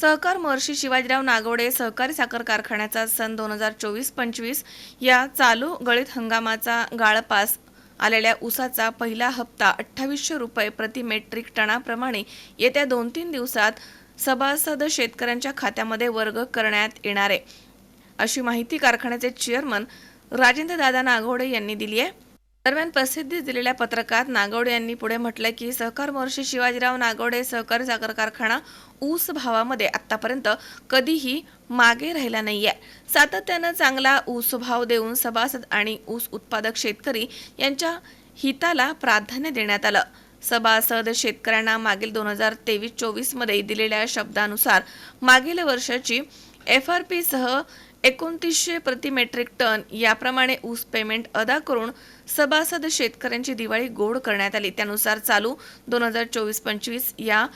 सहकार महर्षी शिवाजीराव नागवडे सहकारी साखर कारखान्याचा सन दोन हजार चोवीस पंचवीस या चालू गळीत हंगामाचा गाळपास आलेल्या ऊसाचा पहिला हप्ता अठ्ठावीसशे रुपये प्रति मेट्रिक टनाप्रमाणे येत्या दोन तीन दिवसात सभासद शेतकऱ्यांच्या खात्यामध्ये वर्ग करण्यात येणार आहे. अशी माहिती कारखान्याचे चेअरमन राजेंद्र दादा नागवडे यांनी दिली आहे. दरम्यान प्रसिद्धीस दिलेल्या पत्रकात नागवडे यांनी पुढे म्हटलंय की सहकार महर्षी शिवाजीराव नागवडे सहकारी साखर कारखाना ऊस भावामध्ये आतापर्यंत कधीही मागे राहिला नाहीये. सातत्यानं चांगला ऊस भाव देऊन सभासद आणि ऊस उत्पादक शेतकरी यांच्या हिताला प्राधान्य देण्यात आलं. सभासद शेतकऱ्यांना मागील दोन हजार तेवीस चोवीसमध्ये दिलेल्या शब्दानुसार मागील वर्षाची एफ आर पीसह एकोणतीसशे प्रति मेट्रिक टन याप्रमाणे ऊस पेमेंट अदा करून सभासद शेतकऱ्यांची दिवाळी गोड करण्यात आली. त्यानुसार चालू दोन हजार चोवीस पंचवीस या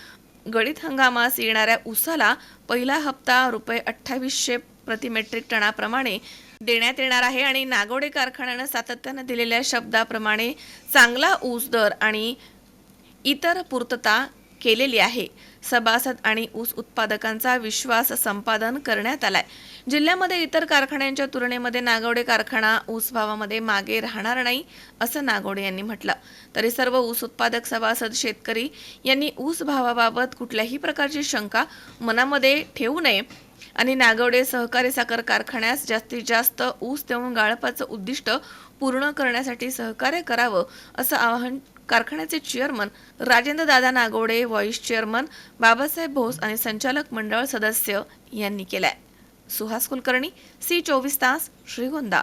गळीत हंगामास येणाऱ्या ऊसाला पहिला हप्ता रुपये अठ्ठावीसशे प्रति मेट्रिक टनाप्रमाणे देण्यात येणार आहे आणि नागोडे कारखान्यानं सातत्यानं दिलेल्या शब्दाप्रमाणे चांगला ऊस दर आणि इतर पूर्तता केलेली आहे. सभासद आणि ऊस उत्पादकांचा विश्वास संपादन करण्यात आलाय. जिल्ह्यामध्ये इतर कारखान्यांच्या तुलनेमध्ये नागवडे कारखाना ऊस भावामध्ये मागे राहणार नाही असं नागवडे यांनी म्हटलं. तरी सर्व ऊस उत्पादक सभासद शेतकरी यांनी ऊस भावाबाबत कुठल्याही प्रकारची शंका मनामध्ये ठेवू नये. आणि नागवडे सहकारी साखर कारखान्यास जास्तीत जास्त ऊस देऊन गाळपाचं उद्दिष्ट पूर्ण करण्यासाठी सहकार्य करावं असं आवाहन कारखान्याचे chairman Rajendra Dada Nagode vice chairman Babasaheb Bhos आणि संचालक मंडळ सदस्य यांनी केलाय. सुहास कुलकर्णी सी चोवीस तास श्रीगोंदा.